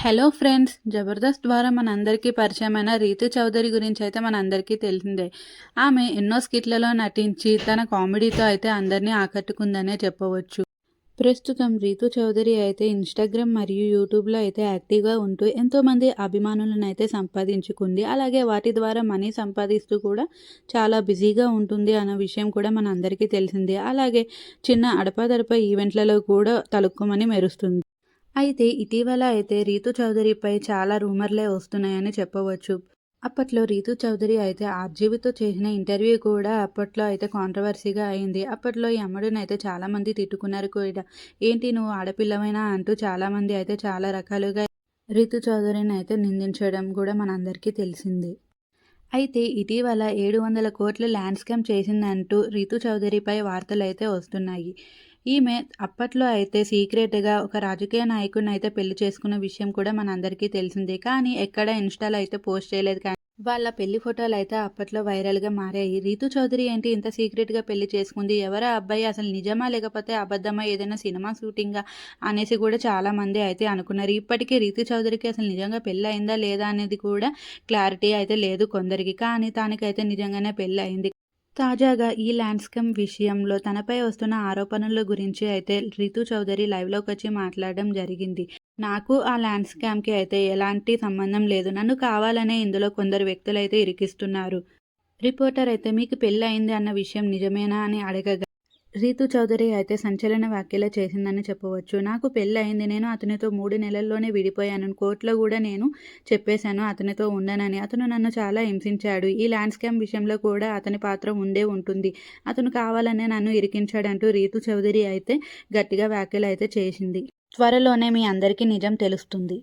Hello friends Jabardasth ద్వారా మనందరికీ పరిచయమైన రీతు చౌదరి గురించి అయితే మనందరికీ తెలిసిందే. ఆమె ఎన్నో స్కిట్లలో నటించి తన కామెడీతో అయితే అందరినీ ఆకట్టుకుందనే చెప్పవచ్చు. ప్రస్తుతం రీతు చౌదరి అయితే ఇన్స్టాగ్రామ్ మరియు యూట్యూబ్లో అయితే యాక్టివ్గా ఉంటూ ఎంతోమంది అభిమానులను అయితే సంపాదించుకుంది. అలాగే వాటి ద్వారా మనీ సంపాదిస్తూ కూడా చాలా బిజీగా ఉంటుంది అన్న విషయం కూడా మన అందరికీ తెలిసిందే. అలాగే చిన్న అడపాదడప ఈవెంట్లలో కూడా తలుక్కుమని మెరుస్తుంది. అయితే ఇటీవల అయితే రీతు చౌదరిపై చాలా రూమర్లే వస్తున్నాయని చెప్పవచ్చు. అప్పట్లో రీతు చౌదరి అయితే ఆర్జీవితో చేసిన ఇంటర్వ్యూ కూడా అప్పట్లో అయితే కాంట్రవర్సీగా అయింది. అప్పట్లో ఈ అమ్మడిని అయితే చాలామంది తిట్టుకున్నారు కూడా. ఏంటి నువ్వు ఆడపిల్లమైనా అంటూ చాలామంది అయితే చాలా రకాలుగా రీతు చౌదరిని అయితే నిందించడం కూడా మనందరికీ తెలిసింది. అయితే ఇటీవల ఏడు వందల కోట్ల ల్యాండ్ స్కామ్ చేసిందంటూ రీతు చౌదరిపై వార్తలు అయితే వస్తున్నాయి. ఈమె అప్పట్లో అయితే సీక్రెట్గా ఒక రాజకీయ నాయకుడిని అయితే పెళ్ళి చేసుకున్న విషయం కూడా మనందరికీ తెలిసిందే. కానీ ఎక్కడ ఇన్స్టాలో అయితే పోస్ట్ చేయలేదు. కానీ వాళ్ళ పెళ్ళి ఫోటోలు అయితే అప్పట్లో వైరల్గా మారాయి. రీతు చౌదరి ఏంటి ఇంత సీక్రెట్గా పెళ్ళి చేసుకుంది? ఎవరా అబ్బాయి? అసలు నిజమా? లేకపోతే అబద్ధమా? ఏదైనా సినిమా షూటింగా? అనేసి కూడా చాలా మంది అయితే అనుకున్నారు. ఇప్పటికీ రీతు చౌదరికి అసలు నిజంగా పెళ్ళి అయిందా లేదా అనేది కూడా క్లారిటీ అయితే లేదు కొందరికి. కానీ తనకైతే నిజంగానే పెళ్ళి అయింది. తాజాగా ఈ ల్యాండ్స్కేప్ విషయంలో తనపై వస్తున్న ఆరోపణల గురించి అయితే రితు చౌదరి లైవ్లోకి వచ్చి మాట్లాడడం జరిగింది. నాకు ఆ ల్యాండ్స్కేప్కి అయితే ఎలాంటి సంబంధం లేదు. నన్ను కావాలనే ఇందులో కొందరు వ్యక్తులు అయితే ఇరికిస్తున్నారు. రిపోర్టర్ అయితే మీకు పెళ్ళి అయింది అన్న విషయం నిజమేనా? అని అడగగా రీతు చౌదరి అయితే సంచలన వ్యాఖ్యలు చేసిందని చెప్పవచ్చు. నాకు పెళ్ళి అయింది నేను అతనితో మూడు నెలల్లోనే విడిపోయాను. కోర్టులో కూడా నేను చెప్పేశాను అతనితో ఉండనని. అతను నన్ను చాలా హింసించాడు. ఈ ల్యాండ్స్కేప్ విషయంలో కూడా అతని పాత్ర ఉండే ఉంటుంది. అతను కావాలనే నన్ను ఇరికించాడంటూ రీతు చౌదరి అయితే గట్టిగా వ్యాఖ్యలు అయితే చేసింది. త్వరలోనే మీ అందరికీ నిజం తెలుస్తుంది.